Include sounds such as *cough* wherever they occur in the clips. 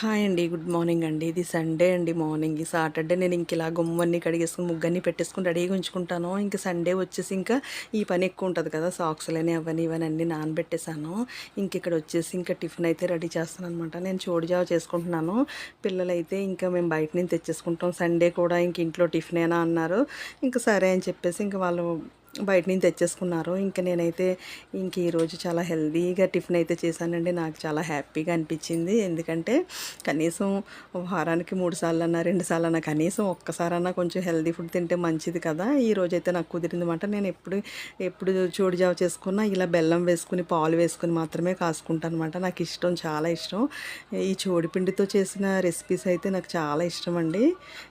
Hi అండి good morning అండి. ఇది సండే అండి మార్నింగ్. ఈ సాటర్డే నేను ఇంక ఇలా గుమ్మన్ని కడిగేసుకుని ముగ్గన్ని పెట్టేసుకుని రెడీగా ఉంచుకుంటాను. ఇంక సండే వచ్చేసి ఇంకా ఈ పని ఎక్కువ ఉంటుంది కదా సాక్స్లని అవన్నీ ఇవన్నీ అన్నీ నానబెట్టేశాను. ఇంక ఇక్కడ వచ్చేసి ఇంకా టిఫిన్ అయితే రెడీ చేస్తాను అనమాట నేను చోడుజావ చేసుకుంటున్నాను. పిల్లలైతే ఇంకా మేము బయట నుంచి తెచ్చేసుకుంటాం. సండే కూడా ఇంక ఇంట్లో టిఫిన్ అయినా అన్నారు. ఇంకా సరే అని చెప్పేసి ఇంకా వాళ్ళు బయట నుంచి తెచ్చేసుకున్నారు. ఇంకా నేనైతే ఇంక ఈరోజు చాలా హెల్దీగా టిఫిన్ అయితే చేశానండి. నాకు చాలా హ్యాపీగా అనిపించింది. ఎందుకంటే కనీసం వారానికి మూడు సార్లు అన్నా రెండు సార్లు అన్నా కనీసం ఒక్కసారన్నా కొంచెం హెల్దీ ఫుడ్ తింటే మంచిది కదా. ఈ రోజు అయితే నాకు కుదిరింది అనమాట నేను ఎప్పుడు ఎప్పుడు చోడు జావ చేసుకున్నా ఇలా బెల్లం వేసుకుని పాలు వేసుకుని మాత్రమే కాసుకుంటాను అనమాట నాకు ఇష్టం చాలా ఇష్టం. ఈ చోడిపిండితో చేసిన రెసిపీస్ అయితే నాకు చాలా ఇష్టం అండి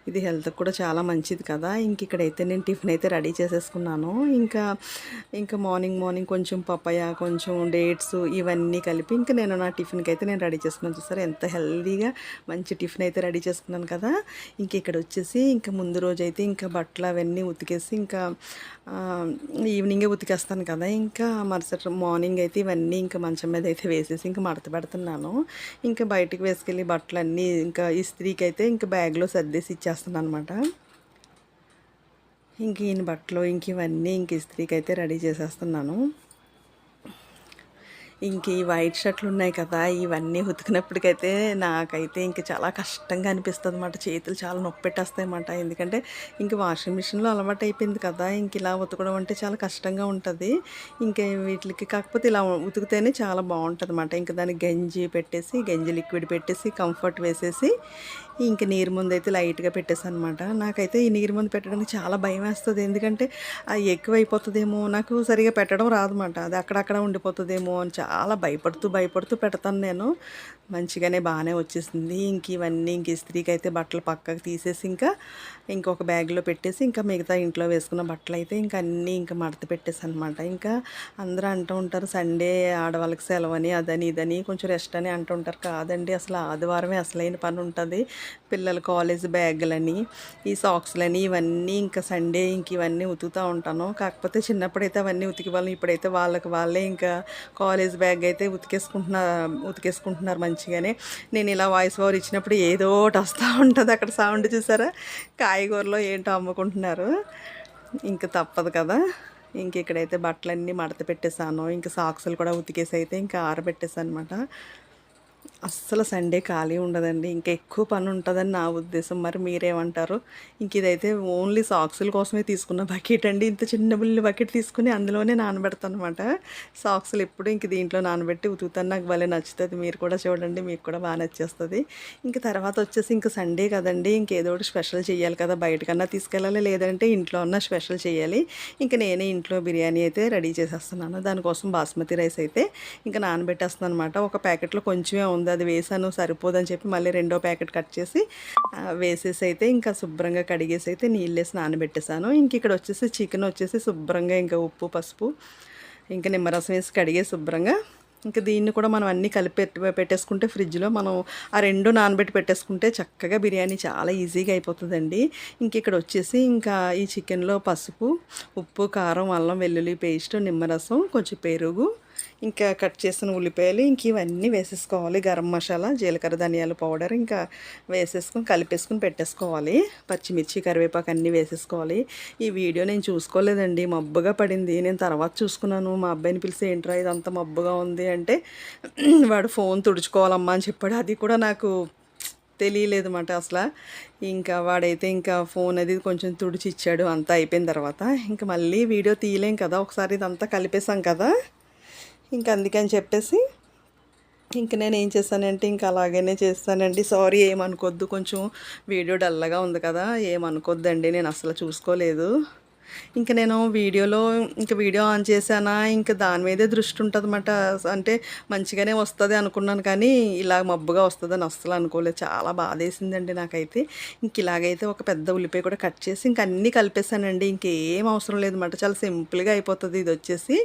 ఇది హెల్త్కి కూడా చాలా మంచిది కదా. ఇంక ఇక్కడైతే నేను టిఫిన్ అయితే రెడీ చేసేసుకున్నాను. ఇంకా ఇంకా మార్నింగ్ మార్నింగ్ కొంచెం పపాయ కొంచెం డేట్స్ ఇవన్నీ కలిపి ఇంకా నేను నా టిఫిన్కి అయితే నేను రెడీ చేసుకున్నాను చూసారు? ఎంత హెల్దీగా మంచి టిఫిన్ అయితే రెడీ చేసుకున్నాను కదా? ఇంక ఇక్కడ వచ్చేసి ఇంకా ముందు రోజు అయితే ఇంకా బట్టలు అవన్నీ ఉతికేసి ఇంకా ఈవినింగే ఉతికేస్తాను కదా? ఇంకా మరుసటి మార్నింగ్ అయితే ఇవన్నీ ఇంకా మంచం మీద అయితే వేసేసి ఇంకా మడత పెడుతున్నాను. ఇంకా బయటికి వేసుకెళ్ళి బట్టలు అన్నీ ఇంకా ఇస్త్రీకి అయితే ఇంకా బ్యాగ్లో సర్దేసి ఇచ్చేస్తున్నాను అనమాట ఇంక ఈయన బట్టలు ఇంక ఇవన్నీ ఇంక ఇస్త్రీకి అయితే రెడీ చేసేస్తున్నాను. ఇంక ఈ వైట్ షర్ట్లు ఉన్నాయి కదా ఇవన్నీ ఉతికినప్పటికైతే నాకైతే ఇంక చాలా కష్టంగా అనిపిస్తుంది అనమాట చేతులు చాలా నొప్పి పెట్టేస్తాయన్నమాట. ఎందుకంటే ఇంక వాషింగ్ మిషన్లో అలవాటు అయిపోయింది కదా ఇంక ఇలా ఉతకడం అంటే చాలా కష్టంగా ఉంటుంది. ఇంకా వీటికి కాకపోతే ఇలా ఉతికితేనే చాలా బాగుంటుంది అనమాట ఇంకా దానికి గంజి పెట్టేసి గంజి లిక్విడ్ పెట్టేసి కంఫర్ట్ వేసేసి ఇంక నీరు ముందు అయితే లైట్గా పెట్టేసాను అనమాట నాకైతే ఈ నీరు ముందు పెట్టడానికి చాలా భయం వేస్తుంది ఎందుకంటే అది ఎక్కువ అయిపోతుందేమో నాకు సరిగా పెట్టడం రాదన్నమాట అది అక్కడక్కడ ఉండిపోతుందేమో అని చాలా భయపడుతూ భయపడుతూ పెడతాను నేను. మంచిగానే బాగానే వచ్చేసింది. ఇంక ఇవన్నీ ఇంక ఇస్త్రీకి అయితే బట్టలు పక్కకు తీసేసి ఇంకా ఇంకొక బ్యాగ్లో పెట్టేసి ఇంకా మిగతా ఇంట్లో వేసుకున్న బట్టలు అయితే ఇంకా అన్నీ ఇంకా మడత పెట్టేసి అనమాట ఇంకా అందరూ అంటూ ఉంటారు సండే ఆడవాళ్ళకి సెలవు అని అదని ఇదని కొంచెం రెస్ట్ అని అంటూ ఉంటారు. కాదండి అసలు ఆదివారమే అసలైన పని ఉంటుంది పిల్లల కాలేజ్ బ్యాగులని ఈ సాక్స్లని ఇవన్నీ ఇంకా సండే ఇంక ఇవన్నీ ఉతుకుతూ ఉంటాను. కాకపోతే చిన్నప్పుడైతే అవన్నీ ఉతికి వాళ్ళం ఇప్పుడైతే వాళ్ళకి వాళ్ళే ఇంకా కాలేజ్ బ్యాగ్ అయితే ఉతికేసుకుంటున్నారు ఉతికేసుకుంటున్నారు మంచిగానే. నేను ఇలా వాయిస్ ఓవర్ ఇచ్చినప్పుడు ఏదో ఒకటి వస్తూ ఉంటుంది అక్కడ సౌండ్ చూసారా? కాయగూరలో ఏంటో అమ్ముకుంటున్నారు. ఇంకా తప్పదు కదా. ఇంక ఇక్కడైతే బట్టలన్నీ మడత పెట్టేశాను. ఇంకా సాక్సులు కూడా ఉతికేసి అయితే ఇంకా ఆరబెట్టేసాను అనమాట అస్సలు సండే ఖాళీ ఉండదండి. ఇంకా ఎక్కువ పని ఉంటుందని నా ఉద్దేశం. మరి మీరేమంటారు? ఇంక ఇదైతే ఓన్లీ సాక్సుల కోసమే తీసుకున్న బకెట్ అండి. ఇంత చిన్న బుల్లి బకెట్ తీసుకుని అందులోనే నానబెడతాను అనమాట సాక్సులు ఎప్పుడు ఇంక దీంట్లో నానబెట్టి ఉతుకుతాను. నాకు భలే నచ్చుతుంది. మీరు కూడా చూడండి. మీకు కూడా బాగా నచ్చేస్తుంది. ఇంక తర్వాత వచ్చేసి ఇంక సండే కదండి. ఇంకేదో ఒకటి స్పెషల్ చేయాలి కదా. బయటకన్నా తీసుకెళ్ళాలి. లేదంటే ఇంట్లో ఉన్న స్పెషల్ చేయాలి. ఇంక నేనే ఇంట్లో బిర్యానీ అయితే రెడీ చేసేస్తున్నాను. దానికోసం బాస్మతి రైస్ అయితే ఇంకా నానబెట్టేస్తున్నాను అనమాట ఒక ప్యాకెట్లో కొంచెమే ఉంది. అది వేసాను సరిపోదని చెప్పి మళ్ళీ రెండో ప్యాకెట్ కట్ చేసి వేసేసి అయితే ఇంకా శుభ్రంగా కడిగేసి అయితే నీళ్ళు వేసి నానబెట్టేశాను ఇంక ఇక్కడ వచ్చేసి చికెన్ వచ్చేసి శుభ్రంగా ఇంకా ఉప్పు పసుపు ఇంకా నిమ్మరసం వేసి కడిగే శుభ్రంగా. ఇంకా దీన్ని కూడా మనం అన్నీ కలిపి పెట్టేసుకుంటే ఫ్రిడ్జ్లో మనం ఆ రెండు నానబెట్టి పెట్టేసుకుంటే చక్కగా బిర్యానీ చాలా ఈజీగా అయిపోతుందండి. ఇంక ఇక్కడ వచ్చేసి ఇంకా ఈ చికెన్లో పసుపు ఉప్పు కారం అల్లం వెల్లుల్లి పేస్ట్ నిమ్మరసం కొంచెం పెరుగు ఇంకా కట్ చేసిన ఉల్లిపాయలు ఇంక ఇవన్నీ వేసేసుకోవాలి. గరం మసాలా జీలకర్ర ధనియాల పౌడర్ ఇంకా వేసేసుకొని కలిపేసుకొని పెట్టేసుకోవాలి. పచ్చిమిర్చి కరివేపాకు అన్నీ వేసేసుకోవాలి. ఈ వీడియో నేను చూసుకోలేదండి. మబ్బుగా పడింది. నేను తర్వాత చూసుకున్నాను. మా అబ్బాయిని పిలిచి ఏంట్రా ఇదంతా మబ్బుగా ఉంది? అంటే *clears throat* వాడు ఫోన్ తుడుచుకోవాలమ్మా అని చెప్పాడు. అది కూడా నాకు తెలియలేదు అన్నమాట అసలు. ఇంకా వాడైతే ఇంకా ఫోన్ అది కొంచెం తుడిచి ఇచ్చాడు. అంతా అయిపోయిన తర్వాత ఇంకా మళ్ళీ వీడియో తీయలేం కదా. ఒకసారి ఇదంతా కలిపేసాం కదా. ఇంకా అందుకని చెప్పేసి ఇంక నేను ఏం చేశానంటే ఇంకా అలాగనే చేస్తానండి. సారీ ఏమనుకోద్దు. కొంచెం వీడియో డల్గా ఉంది కదా ఏమనుకోద్దండి? నేను అసలు చూసుకోలేదు. ఇంకా నేను వీడియోలో ఇంకా వీడియో ఆన్ చేశానా? ఇంకా దాని మీదే దృష్టి ఉంటుంది అంటే మంచిగానే వస్తుంది అనుకున్నాను కానీ ఇలా మబ్బుగా వస్తుందని అస్సలు అనుకోలేదు. చాలా బాధేసిందండి నాకైతే. ఇంక ఇలాగైతే ఒక పెద్ద ఉల్లిపాయ కూడా కట్ చేసి ఇంక అన్నీ కలిపేసానండి ఇంకేం అవసరం లేదన్నమాట. చాలా సింపుల్గా అయిపోతుంది ఇది వచ్చేసి.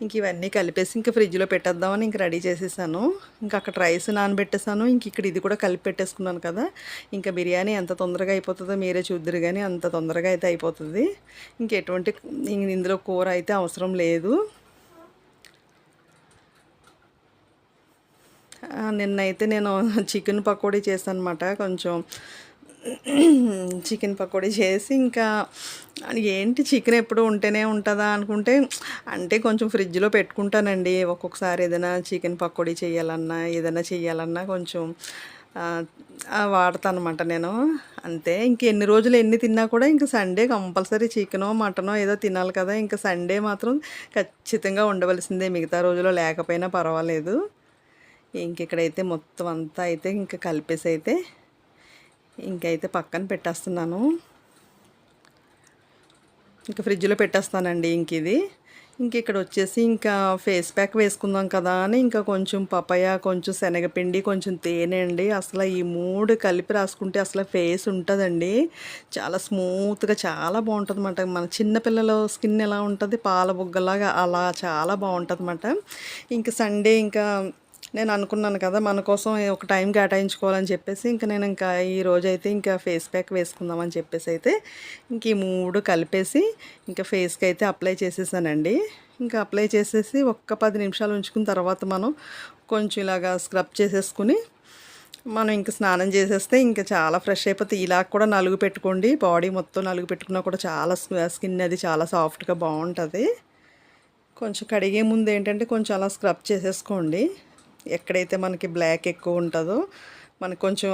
ఇంక ఇవన్నీ కలిపేసి ఇంకా ఫ్రిడ్జ్లో పెట్టేద్దామని ఇంక రెడీ చేసేసాను. ఇంకా అక్కడ రైస్ నానబెట్టేసాను. ఇంక ఇక్కడ ఇది కూడా కలిపి పెట్టేసుకున్నాను కదా. ఇంకా బిర్యానీ ఎంత తొందరగా అయిపోతుందో మీరే చూద్దరు కానీ అంత తొందరగా అయితే అయిపోతుంది. ఇంక ఎటువంటి ఇందులో కూర అయితే అవసరం లేదు. నిన్నైతే నేను చికెన్ పకోడీ చేశాను అనమాట కొంచెం చికెన్ పకోడీ చేసి ఇంకా ఏంటి చికెన్ ఎప్పుడు ఉంటేనే ఉంటుందా అనుకుంటే అంటే కొంచెం ఫ్రిడ్జ్లో పెట్టుకుంటానండి. ఒక్కొక్కసారి ఏదైనా చికెన్ పకోడీ చేయాలన్నా ఏదైనా చేయాలన్నా కొంచెం వాడతాను అనమాట నేను. అంతే. ఇంక ఎన్ని రోజులు ఎన్ని తిన్నా కూడా ఇంక సండే కంపల్సరీ చికెనో మటనో ఏదో తినాలి కదా. ఇంకా సండే మాత్రం ఖచ్చితంగా ఉండవలసిందే. మిగతా రోజులో లేకపోయినా పర్వాలేదు. ఇంక ఇక్కడైతే మొత్తం అంతా అయితే ఇంకా కలిపేసి అయితే ఇంకైతే పక్కన పెట్టేస్తున్నాను. ఇంకా ఫ్రిడ్జ్లో పెట్టేస్తానండి ఇంక ఇది. ఇంక ఇక్కడ వచ్చేసి ఇంకా ఫేస్ ప్యాక్ వేసుకుందాం కదా అని ఇంకా కొంచెం పపాయ కొంచెం శనగపిండి కొంచెం తేనె అండి. అసలు ఈ మూడు కలిపి రాసుకుంటే అసలు ఫేస్ ఉంటుందండి. చాలా స్మూత్గా చాలా బాగుంటుంది అన్నమాట మన చిన్నపిల్లల స్కిన్ ఎలా ఉంటుంది? పాల బుగ్గలాగా అలా చాలా బాగుంటుంది అనమాట ఇంకా సండే ఇంకా నేను అనుకున్నాను కదా మన కోసం ఒక టైం కేటాయించుకోవాలని చెప్పేసి ఇంకా నేను ఇంకా ఈ రోజు అయితే ఇంకా ఫేస్ ప్యాక్ వేసుకుందామని చెప్పేసి అయితే ఇంక ఈ మూడు కలిపేసి ఇంకా ఫేస్కి అయితే అప్లై చేసేసానండి. ఇంకా అప్లై చేసేసి ఒక్క పది నిమిషాలు ఉంచుకున్న తర్వాత మనం కొంచెం ఇలాగా స్క్రబ్ చేసేసుకుని మనం ఇంకా స్నానం చేసేస్తే ఇంకా చాలా ఫ్రెష్ అయిపోతే ఇలా కూడా నలుగు పెట్టుకోండి. బాడీ మొత్తం నలుగు పెట్టుకున్నా కూడా చాలా స్కిన్ అది చాలా సాఫ్ట్గా బాగుంటుంది. కొంచెం కడిగే ముందు ఏంటంటే కొంచెం అలా స్క్రబ్ చేసేసుకోండి. ఎక్కడైతే మనకి బ్లాక్ ఎక్కువ ఉంటుందో మనకు కొంచెం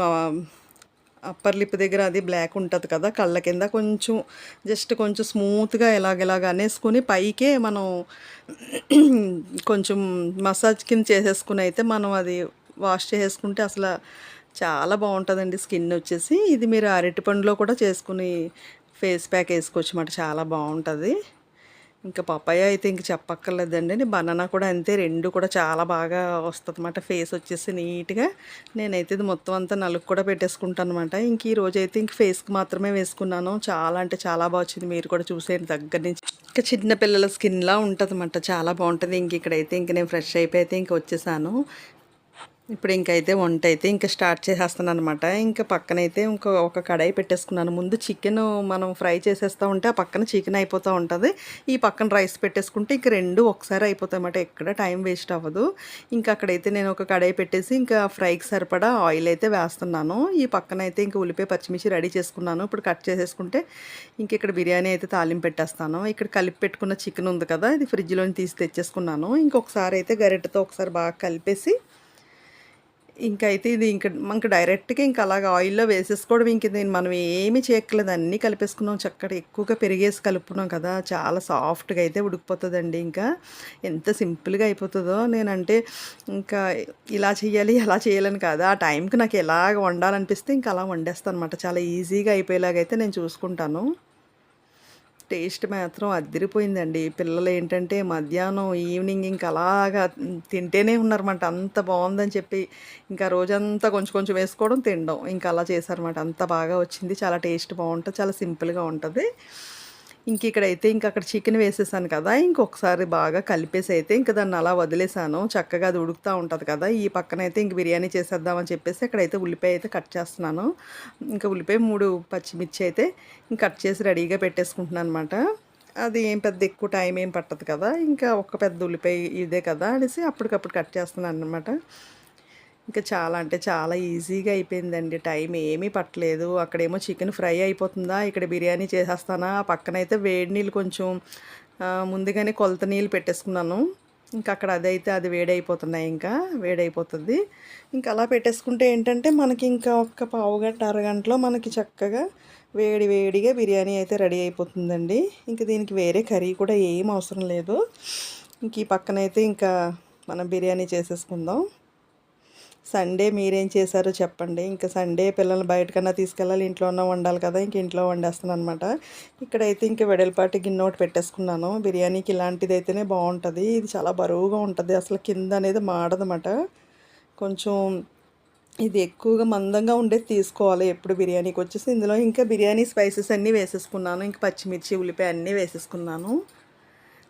అప్పర్ లిప్ దగ్గర అది బ్లాక్ ఉంటుంది కదా కళ్ళ కింద కొంచెం జస్ట్ కొంచెం స్మూత్గా ఎలాగెలాగ అనేసుకుని పైకే మనం కొంచెం మసాజ్ కింద చేసేసుకుని అయితే మనం అది వాష్ చేసుకుంటే అసలు చాలా బాగుంటుందండి స్కిన్ వచ్చేసి. ఇది మీరు అరటి పండులో కూడా చేసుకుని ఫేస్ ప్యాక్ వేసుకోవచ్చు అన్నమాట చాలా బాగుంటుంది. ఇంకా పపాయ అయితే ఇంక చెప్పక్కర్లేదండి. బనానా కూడా అంతే రెండు కూడా చాలా బాగా వస్తుందన్నమాట. ఫేస్ వచ్చేసి నీట్గా. నేనైతే ఇది మొత్తం అంతా నలుగు కూడా పెట్టేసుకుంటాను అనమాట ఇంక ఈ రోజు అయితే ఇంక ఫేస్కి మాత్రమే వేసుకున్నాను. చాలా అంటే చాలా బాగా వచ్చింది. మీరు కూడా చూసేయండి దగ్గర నుంచి. ఇంకా చిన్నపిల్లల స్కిన్లా ఉంటుంది అనమాట చాలా బాగుంటుంది. ఇంక ఇక్కడైతే ఇంక నేను ఫ్రెష్ అయిపోయి అయితే ఇంక వచ్చేసాను. ఇప్పుడు ఇంకైతే వంట అయితే ఇంకా స్టార్ట్ చేసేస్తాను అనమాట ఇంకా పక్కనైతే ఇంకో ఒక కడాయి పెట్టేసుకున్నాను. ముందు చికెన్ మనం ఫ్రై చేసేస్తూ ఉంటే ఆ పక్కన చికెన్ అయిపోతూ ఉంటుంది. ఈ పక్కన రైస్ పెట్టేసుకుంటే ఇంక రెండు ఒకసారి అయిపోతాయి అన్నమాట ఎక్కడ టైం వేస్ట్ అవ్వదు. ఇంకా అక్కడైతే నేను ఒక కడాయి పెట్టేసి ఇంకా ఫ్రైకి సరిపడా ఆయిల్ అయితే వేస్తున్నాను. ఈ పక్కన అయితే ఇంకా ఉల్లిపాయ పచ్చిమిర్చి రెడీ చేసుకున్నాను. ఇప్పుడు కట్ చేసేసుకుంటే ఇంక ఇక్కడ బిర్యానీ అయితే తాలింపు పెట్టేస్తాను. ఇక్కడ కలిపి పెట్టుకున్న చికెన్ ఉంది కదా ఇది ఫ్రిడ్జ్లోని తీసి తెచ్చేసుకున్నాను. ఇంకొకసారి అయితే గరిటతో ఒకసారి బాగా కలిపేసి ఇంకైతే అయితే ఇది ఇంకా మనకు డైరెక్ట్గా ఇంకా అలాగ ఆయిల్లో వేసేసుకోవడం ఇంక దీన్ని మనం ఏమీ చేయక్కర్లేదు. అన్నీ కలిపేసుకున్నాం. చక్కటి ఎక్కువగా పెరిగేసి కలుపుకున్నాం కదా. చాలా సాఫ్ట్గా అయితే ఉడికిపోతుందండి ఇంకా. ఎంత సింపుల్గా అయిపోతుందో నేనంటే ఇంకా ఇలా చేయాలి అలా చేయాలని కాదు. ఆ టైంకి నాకు ఎలాగ వండాలనిపిస్తే ఇంకా అలా వండేస్తాను అనమాట చాలా ఈజీగా అయిపోయేలాగైతే నేను చూసుకుంటాను. టేస్ట్ మాత్రం అద్దరిపోయిందండి పిల్లలు ఏంటంటే మధ్యాహ్నం ఈవినింగ్ ఇంకా అలాగా తింటేనే ఉన్నారన్నమాట. అంత బాగుందని చెప్పి ఇంకా రోజంతా కొంచెం కొంచెం వేసుకోవడం తినడం. ఇంకా అలా చేశారన్నమాట. అంత బాగా వచ్చింది. చాలా టేస్ట్ బాగుంటుంది. చాలా సింపుల్గా ఉంటుంది. ఇంక ఇక్కడైతే ఇంక అక్కడ చికెన్ వేసేసాను కదా ఇంకొకసారి బాగా కలిపేసి అయితే ఇంక దాన్ని అలా వదిలేసాను. చక్కగా అది ఉడుకుతూ ఉంటుంది కదా ఈ పక్కన అయితే ఇంక బిర్యానీ చేసేద్దామని చెప్పేసి అక్కడైతే ఉల్లిపాయ అయితే కట్ చేస్తున్నాను. ఇంకా ఉల్లిపాయ మూడు పచ్చిమిర్చి అయితే ఇంక కట్ చేసి రెడీగా పెట్టేసుకుంటున్నాను అనమాట అది ఏం పెద్ద ఎక్కువ టైం ఏం పట్టదు కదా ఇంకా ఒక పెద్ద ఉల్లిపాయ ఇదే కదా అనేసి అప్పటికప్పుడు కట్ చేస్తున్నాను అనమాట ఇంకా చాలా అంటే చాలా ఈజీగా అయిపోయిందండి. టైం ఏమీ పట్టలేదు. అక్కడేమో చికెన్ ఫ్రై అయిపోతుందా? ఇక్కడ బిర్యానీ చేసేస్తానా? పక్కనైతే వేడి నీళ్ళు కొంచెం ముందుగానే కొలత నీళ్ళు పెట్టేసుకున్నాను. ఇంకా అక్కడ అదైతే అది వేడైపోతున్నాయి ఇంకా వేడైపోతుంది. ఇంకా అలా పెట్టేసుకుంటే ఏంటంటే మనకి ఇంకా ఒక్క పావు గంట అరగంటలో మనకి చక్కగా వేడి వేడిగా బిర్యానీ అయితే రెడీ అయిపోతుందండి. ఇంకా దీనికి వేరే కర్రీ కూడా ఏం అవసరం లేదు. ఇంక ఈ పక్కనైతే ఇంకా మనం బిర్యానీ చేసేసుకుందాం. సండే మీరేం చేశారో చెప్పండి. ఇంకా సండే పిల్లల్ని బయటకన్నా తీసుకెళ్ళాలి ఇంట్లో ఉన్న వండాలి కదా ఇంక ఇంట్లో వండేస్తాను అనమాట ఇక్కడైతే ఇంక వెడల్పాటి గిన్నె ఒకటి పెట్టేసుకున్నాను. బిర్యానీకి ఇలాంటిది అయితేనే బాగుంటుంది. ఇది చాలా బరువుగా ఉంటుంది. అసలు కింద అనేది మాడదన్నమాట. కొంచెం ఇది ఎక్కువగా మందంగా ఉండేది తీసుకోవాలి. ఎప్పుడు బిర్యానీకి వచ్చేసి ఇందులో ఇంకా బిర్యానీ స్పైసెస్ అన్నీ వేసేసుకున్నాను. ఇంకా పచ్చిమిర్చి ఉల్లిపాయ అన్నీ వేసేసుకున్నాను.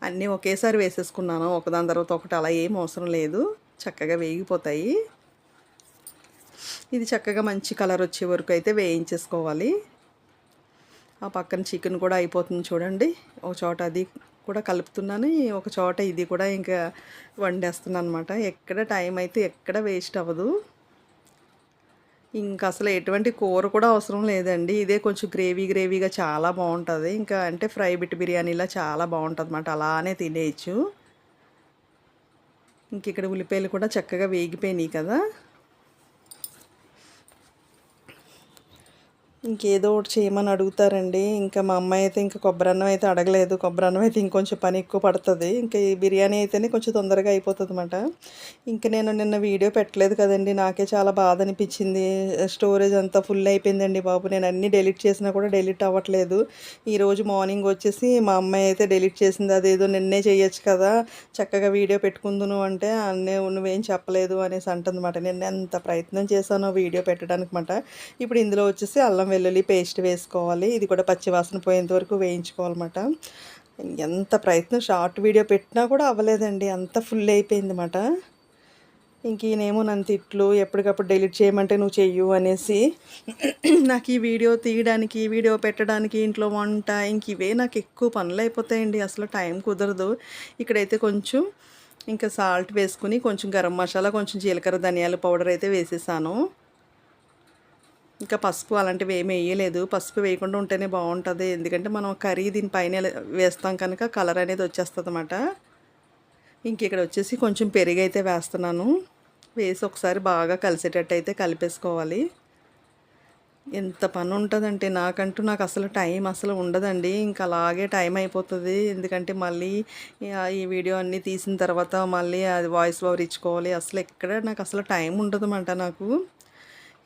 అన్నీ ఒకేసారి వేసేసుకున్నాను. ఒకదాని తర్వాత ఒకటి అలా ఏం అవసరం లేదు. చక్కగా వేగిపోతాయి. ఇది చక్కగా మంచి కలర్ వచ్చే వరకు అయితే వేయించేసుకోవాలి. ఆ పక్కన చికెన్ కూడా అయిపోతుంది చూడండి. ఒక చోట అది కూడా కలుపుతున్నాను. ఒక చోట ఇది కూడా ఇంకా వండేస్తున్నాను అనమాట ఎక్కడ టైం అయితే ఎక్కడ వేస్ట్ అవ్వదు. ఇంకా అసలు ఎటువంటి కూర కూడా అవసరం లేదండి. ఇదే కొంచెం గ్రేవీ గ్రేవీగా చాలా బాగుంటుంది. ఇంకా అంటే ఫ్రై బిట్ బిర్యానీలా చాలా బాగుంటుంది అనమాట అలానే తినేయచ్చు. ఇంక ఇక్కడ ఉల్లిపాయలు కూడా చక్కగా వేగిపోయినాయి కదా. ఇంకేదో ఒకటి చేయమని అడుగుతారండి. ఇంకా మా అమ్మాయి అయితే ఇంకా కొబ్బరి అన్నం అయితే అడగలేదు. కొబ్బరి అన్నం అయితే ఇంకొంచెం పని ఎక్కువ పడుతుంది. ఇంకా ఈ బిర్యానీ అయితేనే కొంచెం తొందరగా అయిపోతుంది అనమాట ఇంకా నేను నిన్న వీడియో పెట్టలేదు కదండి. నాకే చాలా బాధ అనిపించింది. స్టోరేజ్ అంతా ఫుల్ అయిపోయిందండి బాబు. నేను అన్నీ డెలీట్ చేసినా కూడా డెలీట్ అవ్వట్లేదు. ఈరోజు మార్నింగ్ వచ్చేసి మా అమ్మాయి అయితే డెలీట్ చేసింది. అదేదో నిన్నే చేయొచ్చు కదా. చక్కగా వీడియో పెట్టుకుందును అంటే అన్నే నువ్వేం చెప్పలేదు అనేసి అంటుందన్నమాట. నేను ఎంత ప్రయత్నం చేశానో వీడియో పెట్టడానికి మాట ఇప్పుడు ఇందులో వచ్చేసి అల్లం వెల్లుల్లి పేస్ట్ వేసుకోవాలి. ఇది కూడా పచ్చివాసన పోయేంత వరకు వేయించుకోవాలన్నమాట. ఎంత ప్రయత్నం షార్ట్ వీడియో పెట్టినా కూడా అవ్వలేదండి. అంత ఫుల్ అయిపోయిందన్నమాట. ఇంక ఈయనేమో నన్ను తిట్లు ఎప్పటికప్పుడు డెలిట్ చేయమంటే నువ్వు చెయ్యు అనేసి నాకు ఈ వీడియో తీయడానికి వీడియో పెట్టడానికి ఇంట్లో వంట ఇంక ఇవే నాకు ఎక్కువ పనులు అయిపోతాయండి. అసలు టైం కుదరదు. ఇక్కడైతే కొంచెం ఇంకా సాల్ట్ వేసుకుని కొంచెం గరం మసాలా కొంచెం జీలకర్ర ధనియాల పౌడర్ అయితే వేసేసాను. ఇంకా పసుపు అలాంటివి ఏమి వేయలేదు. పసుపు వేయకుండా ఉంటేనే బాగుంటుంది. ఎందుకంటే మనం కర్రీ దీనిపైన వేస్తాం కనుక కలర్ అనేది వచ్చేస్తుంది అనమాట ఇంక ఇక్కడ వచ్చేసి కొంచెం పెరుగు అయితే వేస్తున్నాను. వేసి ఒకసారి బాగా కలిసేటట్టు అయితే కలిపేసుకోవాలి. ఎంత పని ఉంటుందంటే నాకంటూ నాకు అసలు టైం అసలు ఉండదండి. ఇంకా అలాగే టైం అయిపోతుంది. ఎందుకంటే మళ్ళీ ఈ వీడియో అన్నీ తీసిన తర్వాత మళ్ళీ అది వాయిస్ ఓవర్ ఇచ్చుకోవాలి. అసలు ఎక్కడ నాకు అసలు టైం ఉండదు నాకు.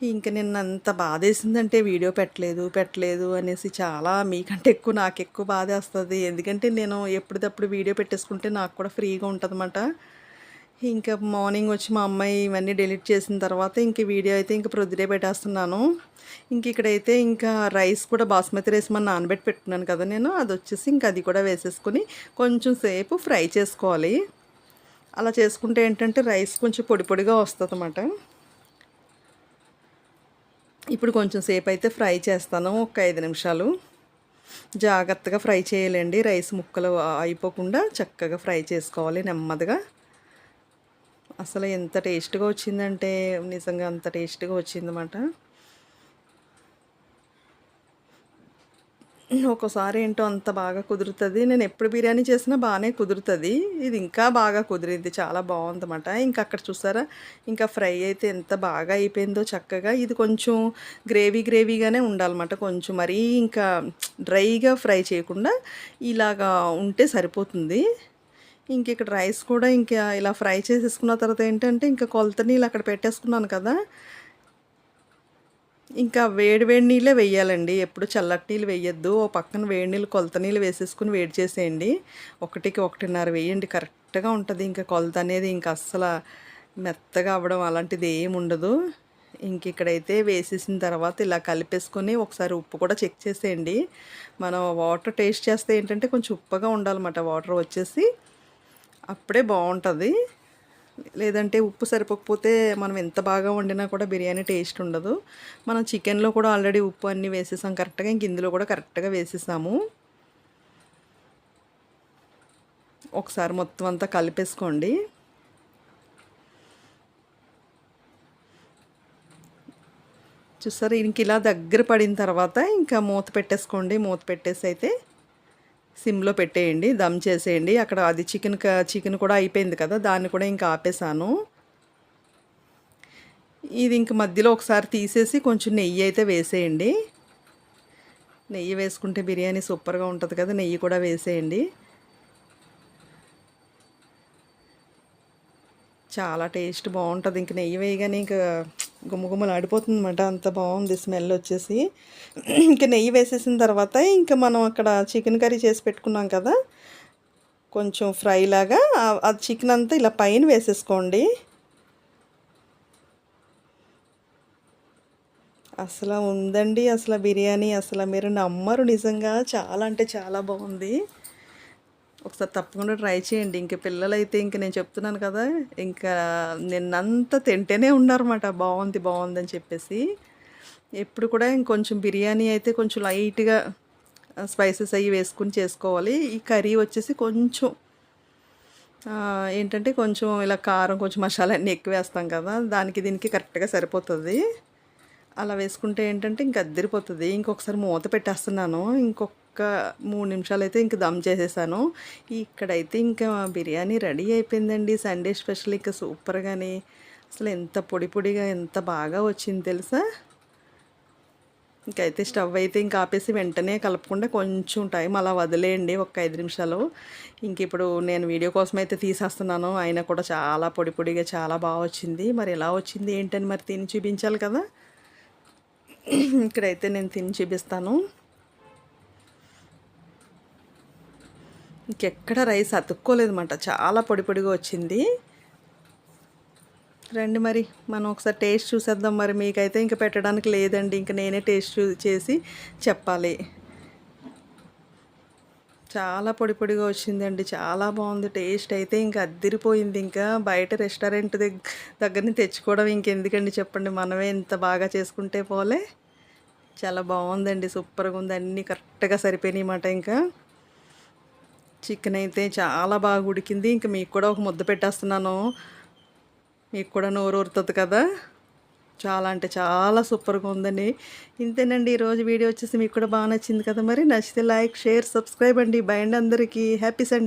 ఇంక నిన్న అంత బాధేసిందంటే వీడియో పెట్టలేదు పెట్టలేదు అనేసి చాలా మీకంటే ఎక్కువ నాకు ఎక్కువ బాధ వస్తుంది ఎందుకంటే నేను ఎప్పటికప్పుడు వీడియో పెట్టేసుకుంటే నాకు కూడా ఫ్రీగా ఉంటుందన్నమాట. ఇంకా మార్నింగ్ వచ్చి మా అమ్మాయి ఇవన్నీ డిలీట్ చేసిన తర్వాత ఇంక వీడియో అయితే ఇంక ప్రొద్దుడే పెట్టేస్తున్నాను. ఇంక ఇక్కడైతే ఇంకా రైస్ కూడా బాస్మతి రైస్ మన నానబెట్టి పెట్టుకున్నాను కదా నేను. అది వచ్చేసి ఇంక అది కూడా వేసేసుకొని కొంచెం సేపు ఫ్రై చేసుకోవాలి. అలా చేసుకుంటే ఏంటంటే రైస్ కొంచెం పొడి పొడిగా వస్తుంది అన్నమాట ఇప్పుడు కొంచెం సేపు అయితే ఫ్రై చేస్తాను ఒక ఐదు నిమిషాలు. జాగ్రత్తగా ఫ్రై చేయాలండి. రైస్ ముక్కలు అయిపోకుండా చక్కగా ఫ్రై చేసుకోవాలి నెమ్మదిగా. అసలు ఎంత టేస్ట్గా వచ్చిందంటే నిజంగా అంత టేస్ట్గా వచ్చిందన్నమాట. ఒక్కోసారి ఏంటో అంత బాగా కుదురుతుంది. నేను ఎప్పుడు బిర్యానీ చేసినా బాగానే కుదురుతుంది. ఇది ఇంకా బాగా కుదిరింది. చాలా బాగుందన్నమాట. ఇంకా అక్కడ చూసారా? ఇంకా ఫ్రై అయితే ఎంత బాగా అయిపోయిందో చక్కగా. ఇది కొంచెం గ్రేవీ గ్రేవీగానే ఉండాలన్నమాట. కొంచెం మరీ ఇంకా డ్రైగా ఫ్రై చేయకుండా ఇలాగా ఉంటే సరిపోతుంది. ఇంక ఇక్కడ రైస్ కూడా ఇంకా ఇలా ఫ్రై చేసేసుకున్న తర్వాత ఏంటంటే ఇంకా కొలత నీళ్ళు అక్కడ పెట్టేసుకున్నాను కదా. ఇంకా వేడి వేడి నీళ్ళే వేయాలండి. ఎప్పుడు చల్లటి నీళ్ళు వేయొద్దు. ఓ పక్కన వేడి నీళ్ళు కొలత నీళ్ళు వేసేసుకుని వేడి చేసేయండి. ఒకటికి ఒకటిన్నర వేయండి. కరెక్ట్గా ఉంటుంది. ఇంకా కొలత అనేది ఇంకా అస్సలు మెత్తగా అవ్వడం అలాంటిది ఏమి ఉండదు. ఇంక ఇక్కడైతే వేసేసిన తర్వాత ఇలా కలిపేసుకొని ఒకసారి ఉప్పు కూడా చెక్ చేసేయండి. మనం వాటర్ టేస్ట్ చేస్తే ఏంటంటే కొంచెం ఉప్పగా ఉండాలన్నమాట. వాటర్ వచ్చేసి అప్పుడే బాగుంటుంది. లేదంటే ఉప్పు సరిపోకపోతే మనం ఎంత బాగా వండినా కూడా బిర్యానీ టేస్ట్ ఉండదు. మనం చికెన్లో కూడా ఆల్రెడీ ఉప్పు అన్నీ వేసేసాం. కరెక్ట్గా ఇంక ఇందులో కూడా కరెక్ట్గా వేసేసాము. ఒకసారి మొత్తం అంతా కలిపేసుకోండి. చూసారు? ఇంక ఇలా దగ్గర పడిన తర్వాత ఇంకా మూత పెట్టేసుకోండి. మూత పెట్టేసి అయితే సిమ్లో పెట్టేయండి దమ్ చేసేయండి. అక్కడ అది చికెన్ చికెన్ కూడా అయిపోయింది కదా దాన్ని కూడా ఇంకా ఆపేసాను. ఇది ఇంక మధ్యలో ఒకసారి తీసేసి కొంచెం నెయ్యి అయితే వేసేయండి. నెయ్యి వేసుకుంటే బిర్యానీ సూపర్గా ఉంటుంది కదా నెయ్యి కూడా వేసేయండి. చాలా టేస్ట్ బాగుంటుంది. ఇంక నెయ్యి వేయగానే ఇంకా గుమ్మగుమ్మలు ఆడిపోతుంది అనమాట అంత బాగుంది స్మెల్ వచ్చేసి. ఇంక నెయ్యి వేసేసిన తర్వాత ఇంకా మనం అక్కడ చికెన్ కర్రీ చేసి పెట్టుకున్నాం కదా. కొంచెం ఫ్రై లాగా ఆ చికెన్ అంతా ఇలా పైన వేసేసుకోండి. అసలు ఉందండి అసలు బిర్యానీ. అసలు మీరు నమ్మరు నిజంగా. చాలా అంటే చాలా బాగుంది. ఒకసారి తప్పకుండా ట్రై చేయండి. ఇంక పిల్లలైతే ఇంక నేను చెప్తున్నాను కదా ఇంకా నిన్నంతా తింటేనే ఉన్నారన్నమాట. బాగుంది బాగుంది అని చెప్పేసి. ఎప్పుడు కూడా ఇంకొంచెం బిర్యానీ అయితే కొంచెం లైట్గా స్పైసెస్ అవి వేసుకుని చేసుకోవాలి. ఈ కర్రీ వచ్చేసి కొంచెం ఏంటంటే కొంచెం ఇలా కారం కొంచెం మసాలా అన్నీ ఎక్కువ వేస్తాం కదా దానికి దీనికి కరెక్ట్గా సరిపోతుంది. అలా వేసుకుంటే ఏంటంటే ఇంక అద్దరిపోతుంది. ఇంకొకసారి మూత పెట్టేస్తున్నాను. ఇంకొక మూడు నిమిషాలు అయితే ఇంక దమ్ చేసేసాను. ఇక్కడైతే ఇంకా బిర్యానీ రెడీ అయిపోయిందండి. సండే స్పెషల్ ఇంకా సూపర్గాని. అసలు ఎంత పొడి పొడిగా ఎంత బాగా వచ్చింది తెలుసా? ఇంకైతే స్టవ్ అయితే ఇంకా ఆపేసి వెంటనే కలపకుండా కొంచెం టైం అలా వదిలేయండి ఒక ఐదు నిమిషాలు. ఇంక ఇప్పుడు నేను వీడియో కోసం అయితే తీసేస్తున్నాను. అయినా కూడా చాలా పొడి పొడిగా చాలా బాగా వచ్చింది. మరి ఎలా వచ్చింది ఏంటని మరి తిని చూపించాలి కదా? ఇక్కడైతే నేను తిని చూపిస్తాను. ఇంకెక్కడ రైస్ అతుక్కోలేదన్నమాట. చాలా పొడి పొడిగా వచ్చింది. రండి మరి మనం ఒకసారి టేస్ట్ చూసేద్దాం మరి. మీకైతే ఇంకా పెట్టడానికి లేదండి ఇంకా నేనే టేస్ట్ చూ- చేసి చెప్పాలి. చాలా పొడి పొడిగా వచ్చిందండి చాలా బాగుంది టేస్ట్. అయితే ఇంకా అద్దిరిపోయింది ఇంకా బయట రెస్టారెంట్ దగ్గర దగ్గరని తెచ్చుకోవడం ఇంకెందుకండి చెప్పండి. మనమే ఇంత బాగా చేసుకుంటే పోలే. చాలా బాగుందండి సూపర్గా ఉంది. అన్నీ కరెక్ట్గా సరిపోయినాయి అన్నమాట ఇంకా. చికెన్ అయితే చాలా బాగా ఉడికింది. ఇంకా మీకు కూడా ఒక ముద్ద పెట్టేస్తున్నాను. మీకు కూడా నోరు ఊరుతుంది కదా? చాలా అంటే చాలా సూపర్గా ఉందండి. ఇంతేనండి ఈరోజు వీడియో వచ్చేసి మీకు కూడా బాగా నచ్చింది కదా మరి? నచ్చితే లైక్ షేర్ సబ్స్క్రైబ్ అండి. బై అండి అందరికీ. Happy Sunday.